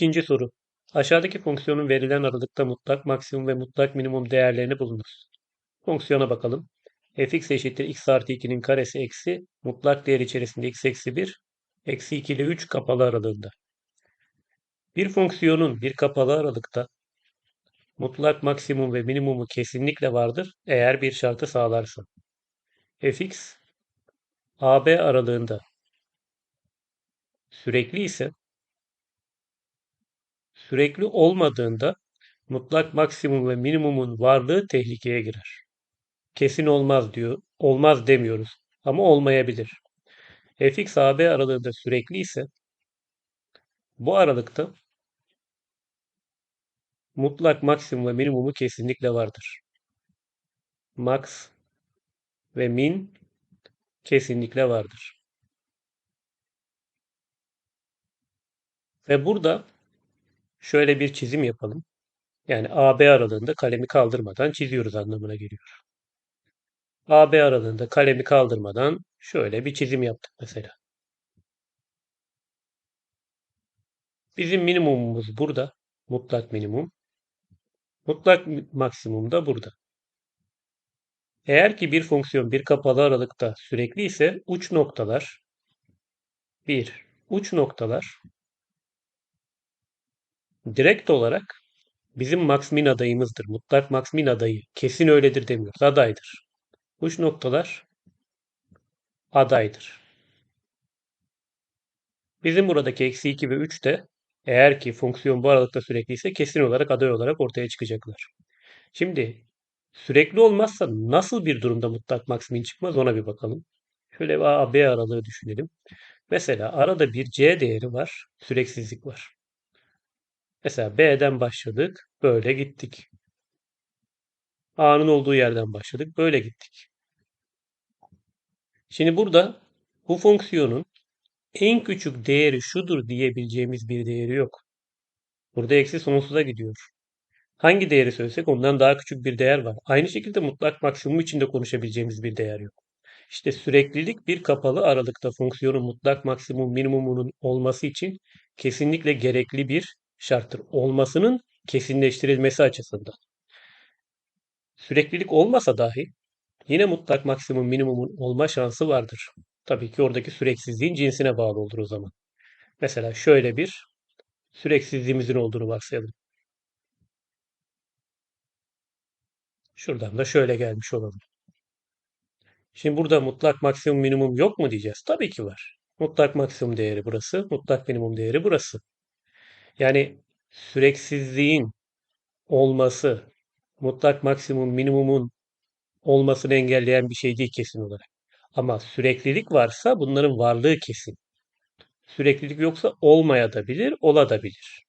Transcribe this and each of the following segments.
İkinci soru. Aşağıdaki fonksiyonun verilen aralıkta mutlak maksimum ve mutlak minimum değerlerini bulunuz. Fonksiyona bakalım. fx eşittir x artı 2'nin karesi eksi mutlak değer içerisinde x eksi 1 eksi 2 ile 3 kapalı aralığında. Bir fonksiyonun bir kapalı aralıkta mutlak maksimum ve minimumu kesinlikle vardır eğer bir şartı sağlarsa. fx AB aralığında sürekli ise sürekli olmadığında mutlak maksimum ve minimumun varlığı tehlikeye girer. Kesin olmaz diyor. Olmaz demiyoruz ama olmayabilir. fx AB aralığında sürekli ise bu aralıkta mutlak maksimum ve minimumu kesinlikle vardır. Max ve min kesinlikle vardır. Ve burada şöyle bir çizim yapalım. Yani AB aralığında kalemi kaldırmadan çiziyoruz anlamına geliyor. AB aralığında kalemi kaldırmadan şöyle bir çizim yaptık mesela. Bizim minimumumuz burada. Mutlak minimum. Mutlak maksimum da burada. Eğer ki bir fonksiyon bir kapalı aralıkta sürekli ise uç noktalar bir uç noktalar direkt olarak bizim max min adayımızdır. Mutlak max min adayı. Kesin öyledir demiyoruz. Adaydır. Uç noktalar adaydır. Bizim buradaki eksi 2 ve 3 de eğer ki fonksiyon bu aralıkta sürekli ise kesin olarak aday olarak ortaya çıkacaklar. Şimdi sürekli olmazsa nasıl bir durumda mutlak maksimin çıkmaz ona bir bakalım. Şöyle bir A, B aralığı düşünelim. Mesela arada bir C değeri var, süreksizlik var. Mesela B'den başladık, böyle gittik. A'nın olduğu yerden başladık, böyle gittik. Şimdi burada bu fonksiyonun en küçük değeri şudur diyebileceğimiz bir değeri yok. Burada eksi sonsuza gidiyor. Hangi değeri söylesek ondan daha küçük bir değer var. Aynı şekilde mutlak maksimum için de konuşabileceğimiz bir değer yok. İşte süreklilik bir kapalı aralıkta fonksiyonun mutlak maksimum minimumunun olması için kesinlikle gerekli bir şarttır. Olmasının kesinleştirilmesi açısından. Süreklilik olmasa dahi yine mutlak maksimum minimumun olma şansı vardır. Tabii ki oradaki süreksizliğin cinsine bağlı olur o zaman. Mesela şöyle bir süreksizliğimizin olduğunu varsayalım. Şuradan da şöyle gelmiş olalım. Şimdi burada mutlak maksimum minimum yok mu diyeceğiz? Tabii ki var. Mutlak maksimum değeri burası, mutlak minimum değeri burası. Yani süreksizliğin olması, mutlak maksimum minimumun olmasını engelleyen bir şey değil kesin olarak. Ama süreklilik varsa bunların varlığı kesin. Süreklilik yoksa olmayabilir, olabilir.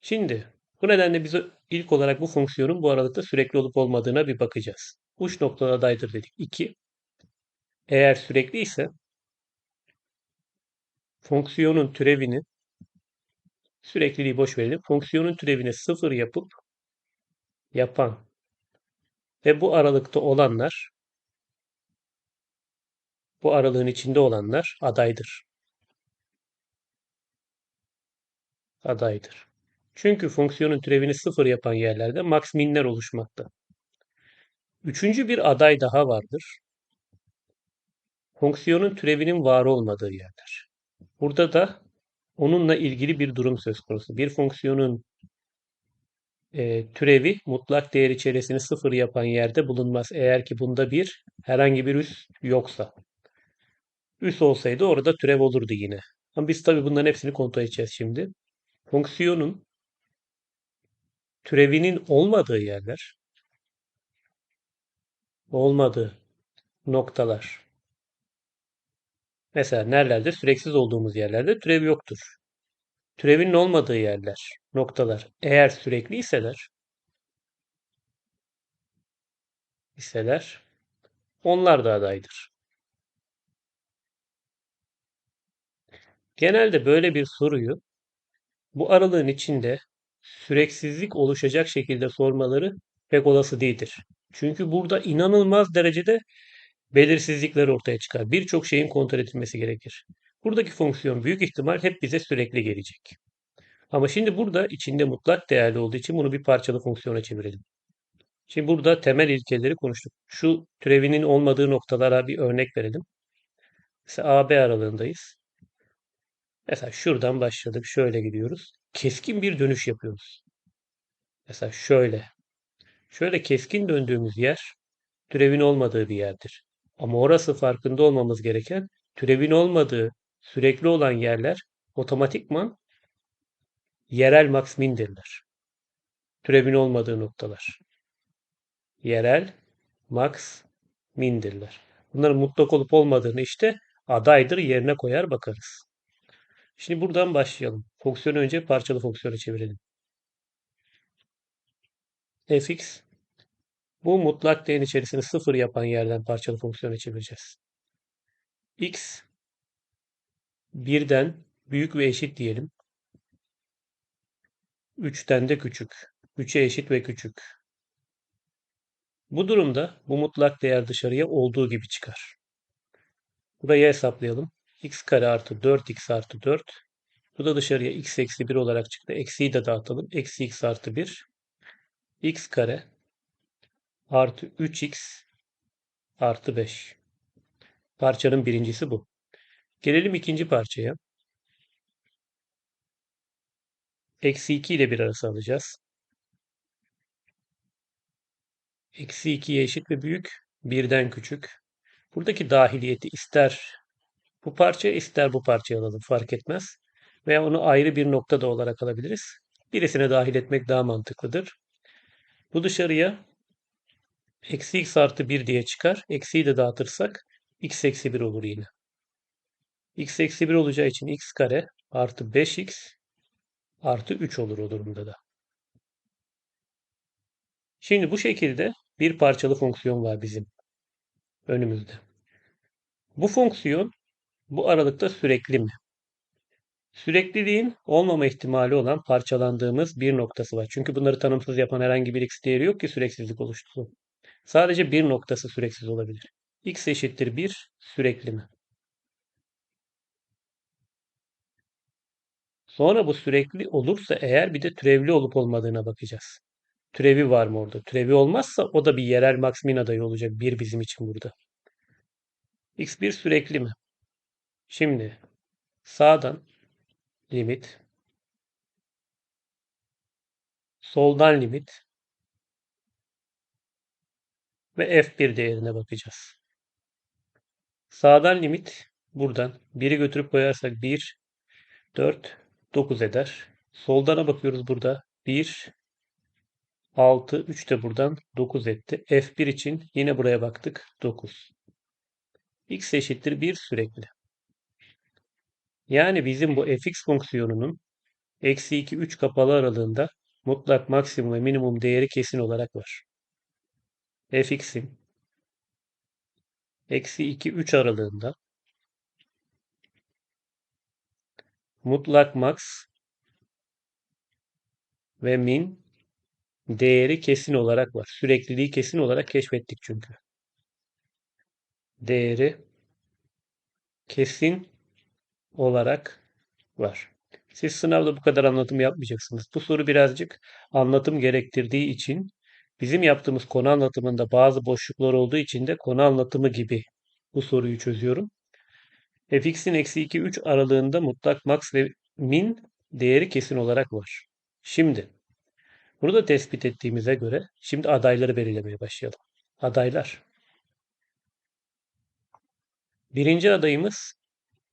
Şimdi bu nedenle biz ilk olarak bu fonksiyonun bu aralıkta sürekli olup olmadığına bir bakacağız. Uç noktada adaydır dedik. 2. Eğer sürekli ise fonksiyonun türevini sürekliliği boş verelim. Fonksiyonun türevini sıfır yapıp yapan ve bu aralıkta olanlar bu aralığın içinde olanlar adaydır. Adaydır. Çünkü fonksiyonun türevini sıfır yapan yerlerde max minler oluşmakta. Üçüncü bir aday daha vardır. Fonksiyonun türevinin var olmadığı yerler. Burada da onunla ilgili bir durum söz konusu. Bir fonksiyonun e, türevi mutlak değer içerisini sıfır yapan yerde bulunmaz. Eğer ki bunda bir herhangi bir üs yoksa. Üs olsaydı orada türev olurdu yine. Ama biz tabii bunların hepsini kontrol edeceğiz şimdi. Fonksiyonun türevinin olmadığı yerler olmadığı noktalar. Mesela nerelerde? Süreksiz olduğumuz yerlerde türev yoktur. Türevinin olmadığı yerler, noktalar eğer sürekli iseler iseler onlar da adaydır. Genelde böyle bir soruyu bu aralığın içinde süreksizlik oluşacak şekilde sormaları pek olası değildir. Çünkü burada inanılmaz derecede belirsizlikler ortaya çıkar. Birçok şeyin kontrol edilmesi gerekir. Buradaki fonksiyon büyük ihtimal hep bize sürekli gelecek. Ama şimdi burada içinde mutlak değerli olduğu için bunu bir parçalı fonksiyona çevirelim. Şimdi burada temel ilkeleri konuştuk. Şu türevinin olmadığı noktalara bir örnek verelim. Mesela AB aralığındayız. Mesela şuradan başladık. Şöyle gidiyoruz. Keskin bir dönüş yapıyoruz. Mesela şöyle. Şöyle keskin döndüğümüz yer türevin olmadığı bir yerdir. Ama orası farkında olmamız gereken türevin olmadığı sürekli olan yerler otomatikman yerel max mindirler. Türevin olmadığı noktalar. Yerel max mindirler. Bunların mutlak olup olmadığını işte adaydır yerine koyar bakarız. Şimdi buradan başlayalım. Fonksiyonu önce parçalı fonksiyona çevirelim. fx bu mutlak değerin içerisini sıfır yapan yerden parçalı fonksiyona çevireceğiz. x birden büyük ve eşit diyelim. 3'ten de küçük. 3'e eşit ve küçük. Bu durumda bu mutlak değer dışarıya olduğu gibi çıkar. Burayı hesaplayalım. x kare artı 4x artı 4. Bu da dışarıya x eksi 1 olarak çıktı. Eksiyi de dağıtalım. Eksi x artı 1. x kare artı 3x artı 5. Parçanın birincisi bu. Gelelim ikinci parçaya. Eksi 2 ile 1 arası alacağız. Eksi 2'ye eşit ve büyük. Birden küçük. Buradaki dahiliyeti ister bu parça ister bu parçayı alalım fark etmez. Veya onu ayrı bir noktada olarak alabiliriz. Birisine dahil etmek daha mantıklıdır. Bu dışarıya eksi x artı 1 diye çıkar. Eksiyi de dağıtırsak x eksi 1 olur yine. x eksi 1 olacağı için x kare artı 5x artı 3 olur o durumda da. Şimdi bu şekilde bir parçalı fonksiyon var bizim önümüzde. Bu fonksiyon bu aralıkta sürekli mi? Sürekliliğin olmama ihtimali olan parçalandığımız bir noktası var. Çünkü bunları tanımsız yapan herhangi bir x değeri yok ki süreksizlik oluştursun. Sadece bir noktası süreksiz olabilir. x eşittir 1 sürekli mi? Sonra bu sürekli olursa eğer bir de türevli olup olmadığına bakacağız. Türevi var mı orada? Türevi olmazsa o da bir yerel maksimin adayı olacak. Bir bizim için burada. x1 sürekli mi? Şimdi sağdan limit soldan limit ve f1 değerine bakacağız. Sağdan limit buradan 1'i götürüp koyarsak 1, 4, 9 eder. Soldana bakıyoruz burada. 1, 6, 3 de buradan 9 etti. F1 için yine buraya baktık. 9. x eşittir 1 sürekli. Yani bizim bu fx fonksiyonunun eksi 2, 3 kapalı aralığında mutlak maksimum ve minimum değeri kesin olarak var. Fx'in eksi 2, 3 aralığında mutlak max ve min değeri kesin olarak var. Sürekliliği kesin olarak keşfettik çünkü. Değeri kesin olarak var. Siz sınavda bu kadar anlatım yapmayacaksınız. Bu soru birazcık anlatım gerektirdiği için bizim yaptığımız konu anlatımında bazı boşluklar olduğu için de konu anlatımı gibi bu soruyu çözüyorum. fx'in eksi 2 3 aralığında mutlak max ve min değeri kesin olarak var. Şimdi burada tespit ettiğimize göre şimdi adayları belirlemeye başlayalım. Adaylar. Birinci adayımız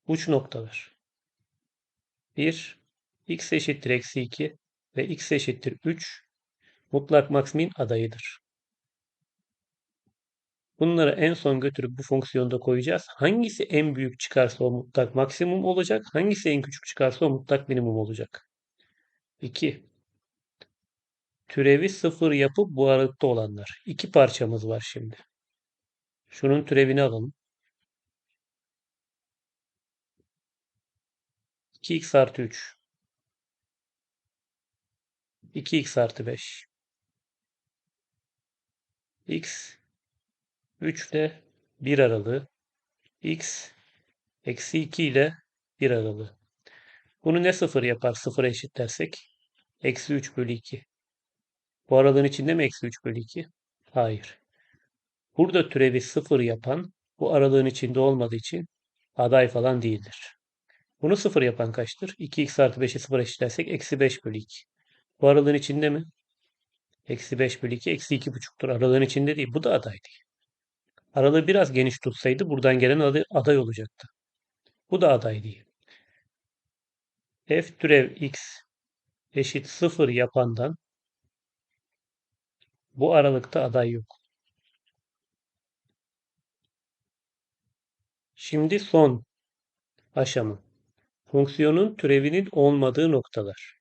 uç noktalar. 1 x eşittir eksi 2 ve x eşittir 3 mutlak max min adayıdır. Bunları en son götürüp bu fonksiyonda koyacağız. Hangisi en büyük çıkarsa o mutlak maksimum olacak. Hangisi en küçük çıkarsa o mutlak minimum olacak. 2. Türevi 0 yapıp bu aralıkta olanlar. İki parçamız var şimdi. Şunun türevini alalım. 2x artı 3. 2x artı 5. x 3 ile 1 aralığı. x eksi 2 ile 1 aralığı. Bunu ne sıfır yapar? Sıfıra eşitlersek. Eksi 3 bölü 2. Bu aralığın içinde mi eksi 3 bölü 2? Hayır. Burada türevi sıfır yapan bu aralığın içinde olmadığı için aday falan değildir. Bunu sıfır yapan kaçtır? 2x artı 5'i sıfır eşitlersek eksi 5 bölü 2. Bu aralığın içinde mi? Eksi 5 bölü 2 eksi 2,5'tur. Aralığın içinde değil. Bu da aday değil. Aralığı biraz geniş tutsaydı buradan gelen aday, aday olacaktı. Bu da aday değil. f türev x eşit 0 yapandan bu aralıkta aday yok. Şimdi son aşama. Fonksiyonun türevinin olmadığı noktalar.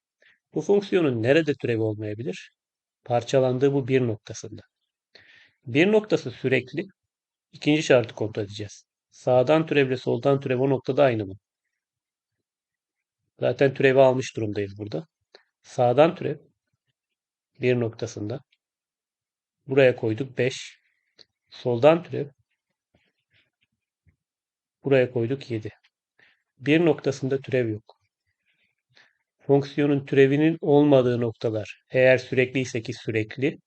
Bu fonksiyonun nerede türevi olmayabilir? Parçalandığı bu bir noktasında. Bir noktası sürekli. İkinci şartı kontrol edeceğiz. Sağdan türevle soldan türev o noktada aynı mı? Zaten türevi almış durumdayız burada. Sağdan türev bir noktasında. Buraya koyduk 5. Soldan türev buraya koyduk 7. Bir noktasında türev yok. Fonksiyonun türevinin olmadığı noktalar eğer sürekli ise ki sürekli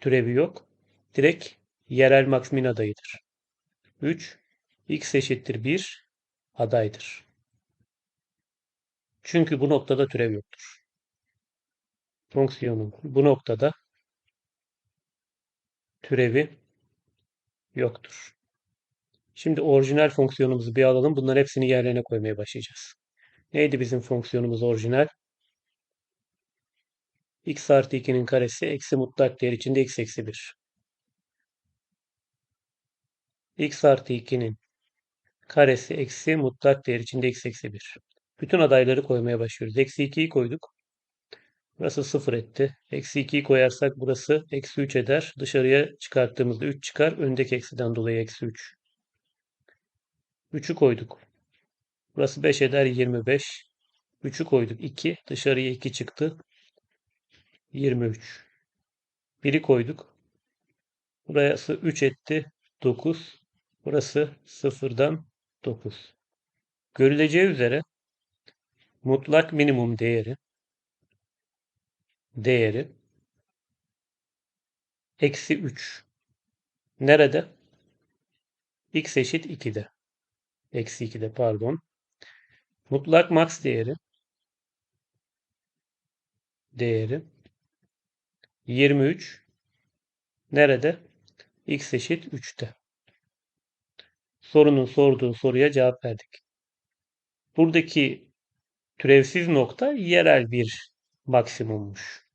türevi yok. Direkt yerel maksimin adayıdır. 3 x eşittir 1 adaydır. Çünkü bu noktada türev yoktur. Fonksiyonun bu noktada türevi yoktur. Şimdi orijinal fonksiyonumuzu bir alalım. Bunların hepsini yerlerine koymaya başlayacağız. Neydi bizim fonksiyonumuz orijinal? X artı 2'nin karesi eksi mutlak değer içinde x eksi 1. x artı 2'nin karesi eksi mutlak değer içinde x eksi 1. Bütün adayları koymaya başlıyoruz. Eksi 2'yi koyduk. Burası 0 etti. Eksi 2'yi koyarsak burası eksi 3 eder. Dışarıya çıkarttığımızda 3 çıkar. Öndeki eksiden dolayı eksi 3. 3'ü koyduk. Burası 5 eder 25. 3'ü koyduk 2. Dışarıya 2 çıktı. 23. 1'i koyduk. Burası 3 etti. 9. Burası 0'dan 9. Görüleceği üzere mutlak minimum değeri değeri eksi 3. Nerede? x eşit 2'de. Eksi 2'de pardon. Mutlak max değeri değeri 23 nerede? x eşit 3'te. Sorunun sorduğu soruya cevap verdik. Buradaki türevsiz nokta yerel bir maksimummuş.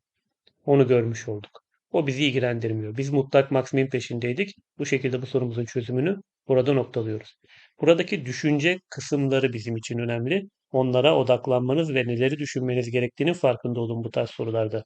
Onu görmüş olduk. O bizi ilgilendirmiyor. Biz mutlak maksimin peşindeydik. Bu şekilde bu sorumuzun çözümünü burada noktalıyoruz. Buradaki düşünce kısımları bizim için önemli. Onlara odaklanmanız ve neleri düşünmeniz gerektiğinin farkında olun bu tarz sorularda.